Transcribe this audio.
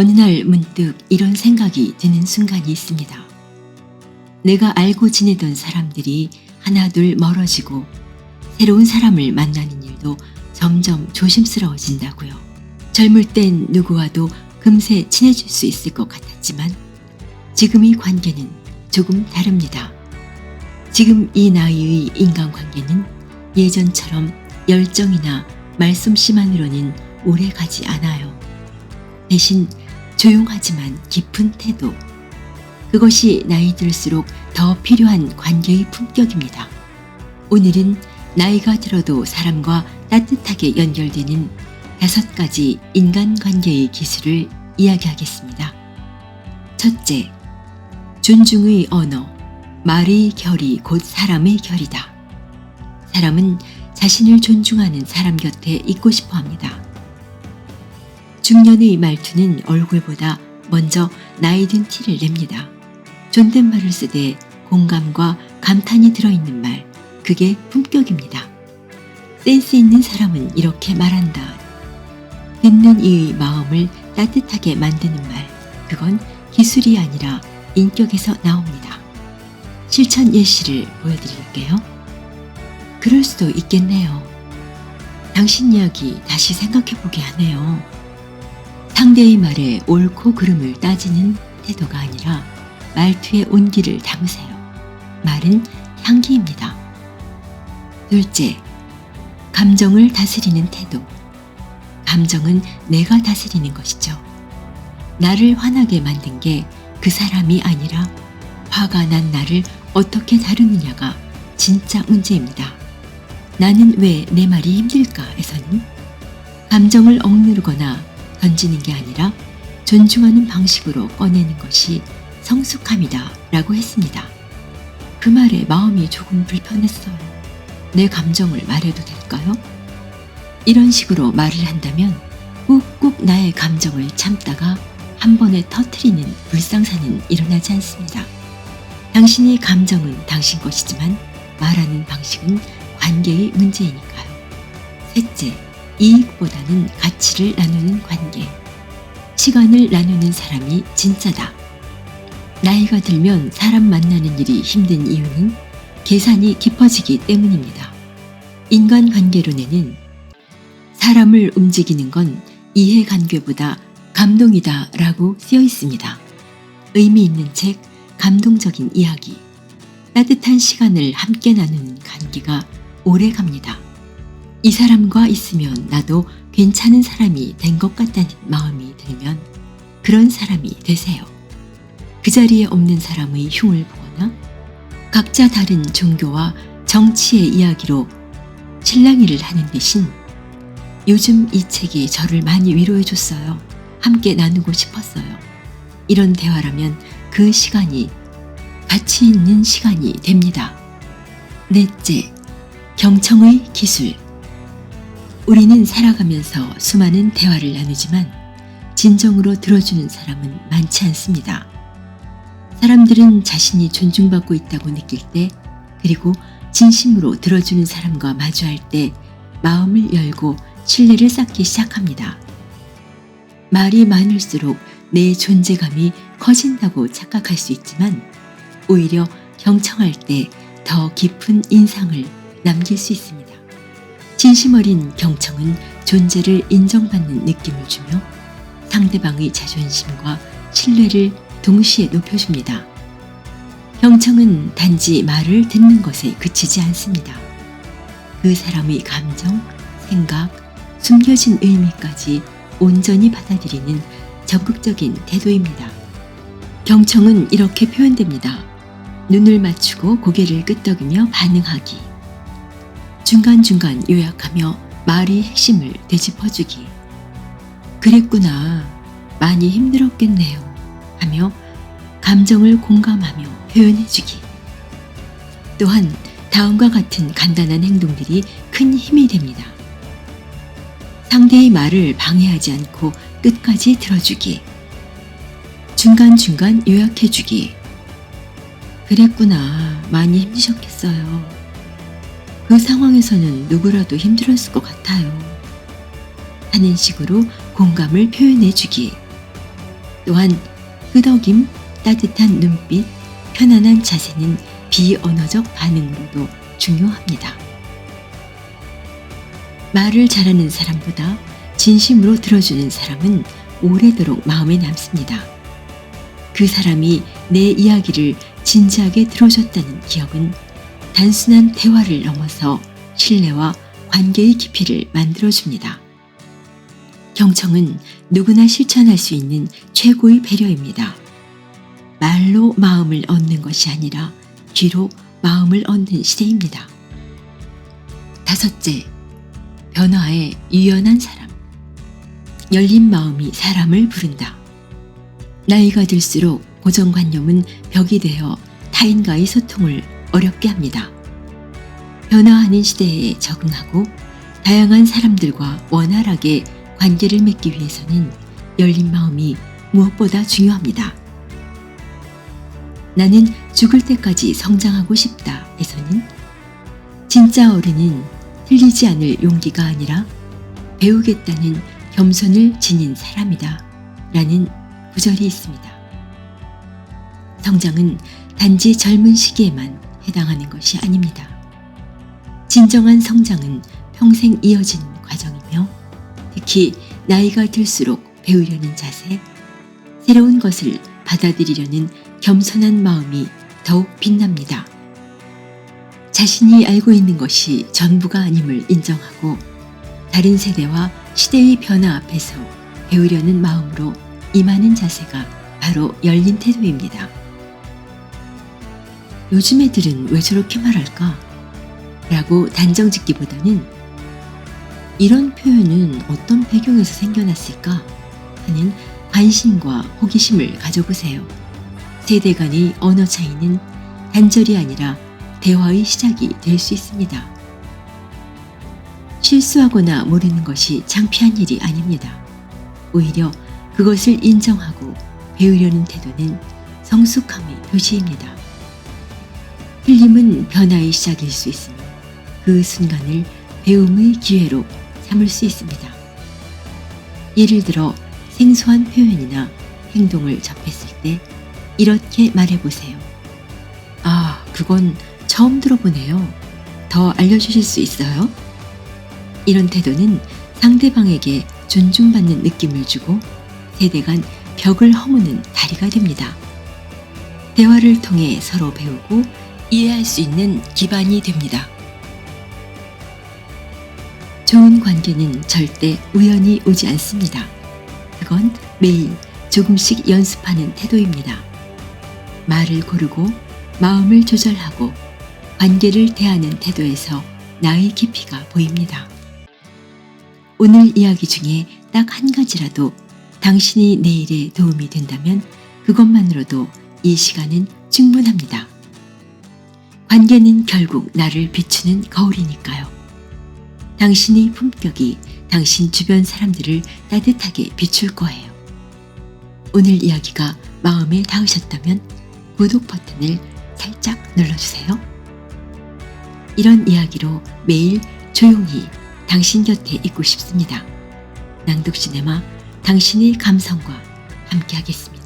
어느 날 문득 이런 생각이 드는 순간이 있습니다. 내가 알고 지내던 사람들이 하나둘 멀어지고 새로운 사람을 만나는 일도 점점 조심스러워진다고요. 젊을 땐 누구와도 금세 친해질 수 있을 것 같았지만 지금의 관계는 조금 다릅니다. 지금 이 나이의 인간관계는 예전처럼 열정이나 말솜씨만으로는 오래 가지 않아요. 대신 조용하지만 깊은 태도. 그것이 나이 들수록 더 필요한 관계의 품격입니다. 오늘은 나이가 들어도 사람과 따뜻하게 연결되는 다섯 가지 인간관계의 기술을 이야기하겠습니다. 첫째, 존중의 언어. 말의 결이 곧 사람의 결이다. 사람은 자신을 존중하는 사람 곁에 있고 싶어 합니다. 중년의 말투는 얼굴보다 먼저 나이 든 티를 냅니다. 존댓말을 쓰되 공감과 감탄이 들어있는 말, 그게 품격입니다. 센스 있는 사람은 이렇게 말한다. 듣는 이의 마음을 따뜻하게 만드는 말, 그건 기술이 아니라 인격에서 나옵니다. 실천 예시를 보여드릴게요. 그럴 수도 있겠네요. 당신 이야기 다시 생각해보게 하네요. 상대의 말에 옳고 그름을 따지는 태도가 아니라 말투의 온기를 담으세요. 말은 향기입니다. 둘째, 감정을 다스리는 태도. 감정은 내가 다스리는 것이죠. 나를 화나게 만든 게 그 사람이 아니라 화가 난 나를 어떻게 다루느냐가 진짜 문제입니다. 나는 왜 내 말이 힘들까에서는 감정을 억누르거나 던지는 게 아니라 존중하는 방식으로 꺼내는 것이 성숙함이다 라고 했습니다. 그 말에 마음이 조금 불편했어요. 내 감정을 말해도 될까요? 이런 식으로 말을 한다면 꾹꾹 나의 감정을 참다가 한 번에 터트리는 불상사는 일어나지 않습니다. 당신의 감정은 당신 것이지만 말하는 방식은 관계의 문제이니까요. 셋째, 이익보다는 가치를 나누는 관계. 시간을 나누는 사람이 진짜다. 나이가 들면 사람 만나는 일이 힘든 이유는 계산이 깊어지기 때문입니다. 인간 관계론에는 사람을 움직이는 건 이해 관계보다 감동이다 라고 쓰여 있습니다. 의미 있는 책, 감동적인 이야기, 따뜻한 시간을 함께 나누는 관계가 오래 갑니다. 이 사람과 있으면 나도 괜찮은 사람이 된 것 같다는 마음이 들면 그런 사람이 되세요. 그 자리에 없는 사람의 흉을 보거나 각자 다른 종교와 정치의 이야기로 실랑이를 하는 대신 요즘 이 책이 저를 많이 위로해 줬어요. 함께 나누고 싶었어요. 이런 대화라면 그 시간이 가치 있는 시간이 됩니다. 넷째, 경청의 기술. 우리는 살아가면서 수많은 대화를 나누지만 진정으로 들어주는 사람은 많지 않습니다. 사람들은 자신이 존중받고 있다고 느낄 때, 그리고 진심으로 들어주는 사람과 마주할 때 마음을 열고 신뢰를 쌓기 시작합니다. 말이 많을수록 내 존재감이 커진다고 착각할 수 있지만 오히려 경청할 때 더 깊은 인상을 남길 수 있습니다. 진심 어린 경청은 존재를 인정받는 느낌을 주며 상대방의 자존심과 신뢰를 동시에 높여줍니다. 경청은 단지 말을 듣는 것에 그치지 않습니다. 그 사람의 감정, 생각, 숨겨진 의미까지 온전히 받아들이는 적극적인 태도입니다. 경청은 이렇게 표현됩니다. 눈을 맞추고 고개를 끄덕이며 반응하기. 중간중간 요약하며 말의 핵심을 되짚어주기. 그랬구나. 많이 힘들었겠네요. 하며 감정을 공감하며 표현해주기. 또한 다음과 같은 간단한 행동들이 큰 힘이 됩니다. 상대의 말을 방해하지 않고 끝까지 들어주기. 중간중간 요약해주기. 그랬구나. 많이 힘드셨겠어요. 그 상황에서는 누구라도 힘들었을 것 같아요. 하는 식으로 공감을 표현해주기. 또한 끄덕임, 따뜻한 눈빛, 편안한 자세는 비언어적 반응으로도 중요합니다. 말을 잘하는 사람보다 진심으로 들어주는 사람은 오래도록 마음에 남습니다. 그 사람이 내 이야기를 진지하게 들어줬다는 기억은 단순한 대화를 넘어서 신뢰와 관계의 깊이를 만들어줍니다. 경청은 누구나 실천할 수 있는 최고의 배려입니다. 말로 마음을 얻는 것이 아니라 귀로 마음을 얻는 시대입니다. 다섯째, 변화에 유연한 사람. 열린 마음이 사람을 부른다. 나이가 들수록 고정관념은 벽이 되어 타인과의 소통을 어렵게 합니다. 변화하는 시대에 적응하고 다양한 사람들과 원활하게 관계를 맺기 위해서는 열린 마음이 무엇보다 중요합니다. 나는 죽을 때까지 성장하고 싶다 에서는 진짜 어른은 틀리지 않을 용기가 아니라 배우겠다는 겸손을 지닌 사람이다 라는 구절이 있습니다. 성장은 단지 젊은 시기에만 해당하는 것이 아닙니다. 진정한 성장은 평생 이어지는 과정이며 특히 나이가 들수록 배우려는 자세, 새로운 것을 받아들이려는 겸손한 마음이 더욱 빛납니다. 자신이 알고 있는 것이 전부가 아님을 인정하고 다른 세대와 시대의 변화 앞에서 배우려는 마음으로 임하는 자세가 바로 열린 태도입니다. 요즘 애들은 왜 저렇게 말할까? 라고 단정 짓기보다는 이런 표현은 어떤 배경에서 생겨났을까? 하는 관심과 호기심을 가져보세요. 세대 간의 언어 차이는 단절이 아니라 대화의 시작이 될 수 있습니다. 실수하거나 모르는 것이 창피한 일이 아닙니다. 오히려 그것을 인정하고 배우려는 태도는 성숙함의 표시입니다. 틀림은 변화의 시작일 수 있으며 그 순간을 배움의 기회로 삼을 수 있습니다. 예를 들어 생소한 표현이나 행동을 접했을 때 이렇게 말해보세요. 아, 그건 처음 들어보네요. 더 알려주실 수 있어요? 이런 태도는 상대방에게 존중받는 느낌을 주고 세대 간 벽을 허무는 다리가 됩니다. 대화를 통해 서로 배우고 이해할 수 있는 기반이 됩니다. 좋은 관계는 절대 우연히 오지 않습니다. 그건 매일 조금씩 연습하는 태도입니다. 말을 고르고 마음을 조절하고 관계를 대하는 태도에서 나의 깊이가 보입니다. 오늘 이야기 중에 딱 한 가지라도 당신이 내일에 도움이 된다면 그것만으로도 이 시간은 충분합니다. 관계는 결국 나를 비추는 거울이니까요. 당신의 품격이 당신 주변 사람들을 따뜻하게 비출 거예요. 오늘 이야기가 마음에 닿으셨다면 구독 버튼을 살짝 눌러주세요. 이런 이야기로 매일 조용히 당신 곁에 있고 싶습니다. 낭독 시네마 당신의 감성과 함께하겠습니다.